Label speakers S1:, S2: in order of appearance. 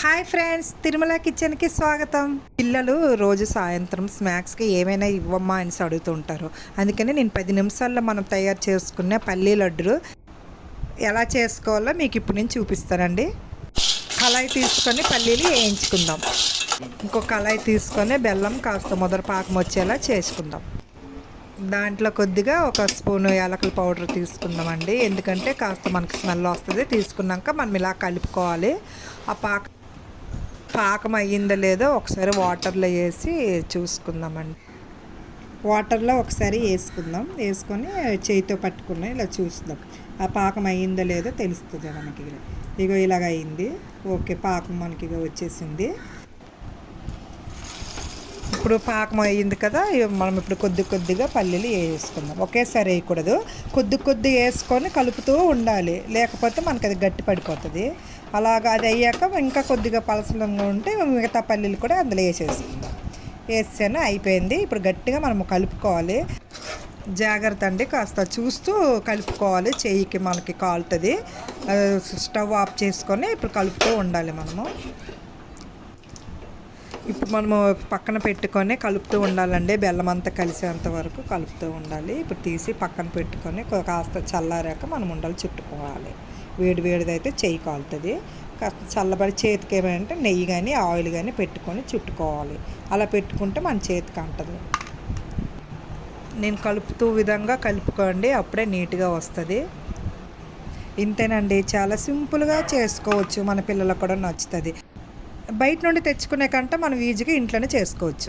S1: Hi friends Tirumala కిచెన్కి స్వాగతం. పిల్లలు రోజు సాయంత్రం స్నాక్స్కి ఏమైనా ఇవ్వమ్మా అని అడుగుతుంటారు అందుకని నేను పది నిమిషాల్లో మనం తయారు చేసుకునే పల్లీ లడ్డు ఎలా చేసుకోవాలో మీకు ఇప్పుడు నేను చూపిస్తానండి. కళాయి తీసుకొని పల్లీలు వేయించుకుందాం. ఇంకో కళాయి తీసుకొని బెల్లం కాస్త మొదటి పాకం వచ్చేలా చేసుకుందాం. దాంట్లో కొద్దిగా ఒక స్పూను యాలకుల పౌడర్ తీసుకుందామండి. ఎందుకంటే కాస్త మనకి స్మెల్ వస్తుంది. తీసుకున్నాక మనం ఇలా కలుపుకోవాలి. ఆ పాక పాకం అయ్యిందో లేదో ఒకసారి వాటర్లో వేసి చూసుకుందామండి. వాటర్లో ఒకసారి వేసుకుందాం. వేసుకొని చేయితో పట్టుకుని ఇలా చూసుదాం ఆ పాకం అయ్యిందో లేదో తెలుస్తుంది మనకి. ఇగో ఇలాగ అయింది ఓకే పాకం మనకి వచ్చేసింది. ఇప్పుడు పాకం అయ్యింది కదా మనం ఇప్పుడు కొద్ది కొద్దిగా పల్లీలు వేసుకుందాం. ఒకేసారి వేయకూడదు. కొద్ది కొద్ది వేసుకొని కలుపుతూ ఉండాలి. లేకపోతే మనకి అది గట్టి పడిపోతుంది. అలాగ అది అయ్యాక ఇంకా కొద్దిగా పలసలంగా ఉంటే మిగతా పల్లీలు కూడా అందులో వేసేసుకుందాం. వేసాను అయిపోయింది. ఇప్పుడు గట్టిగా మనం కలుపుకోవాలి. జాగ్రత్త అండి కాస్త చూస్తూ కలుపుకోవాలి. చెయ్యికి మనకి కాలుతుంది. స్టవ్ ఆఫ్ చేసుకొని ఇప్పుడు కలుపుతూ ఉండాలి మనము. ఇప్పుడు మనము పక్కన పెట్టుకొని కలుపుతూ ఉండాలండి. బెల్లం అంతా కలిసేంత వరకు కలుపుతూ ఉండాలి. ఇప్పుడు తీసి పక్కన పెట్టుకొని కాస్త చల్లారాక మనం ఉండాలి చుట్టుకోవాలి. వేడి వేడిదైతే చేయి కాలుతుంది. కాస్త చల్లబడి చేతికి ఏమంటే నెయ్యి కానీ ఆయిల్ కానీ పెట్టుకొని చుట్టుకోవాలి. అలా పెట్టుకుంటే మన చేతికి అంటదు నేను కలుపుతూ విధంగా కలుపుకోండి. అప్పుడే నీట్గా వస్తుంది. ఇంతేనండి. చాలా సింపుల్గా చేసుకోవచ్చు. మన పిల్లలకు కూడా నచ్చుతుంది. బయట నుండి తెచ్చుకునే కంటే మనం ఈజీగా ఇంట్లోనే చేసుకోవచ్చు.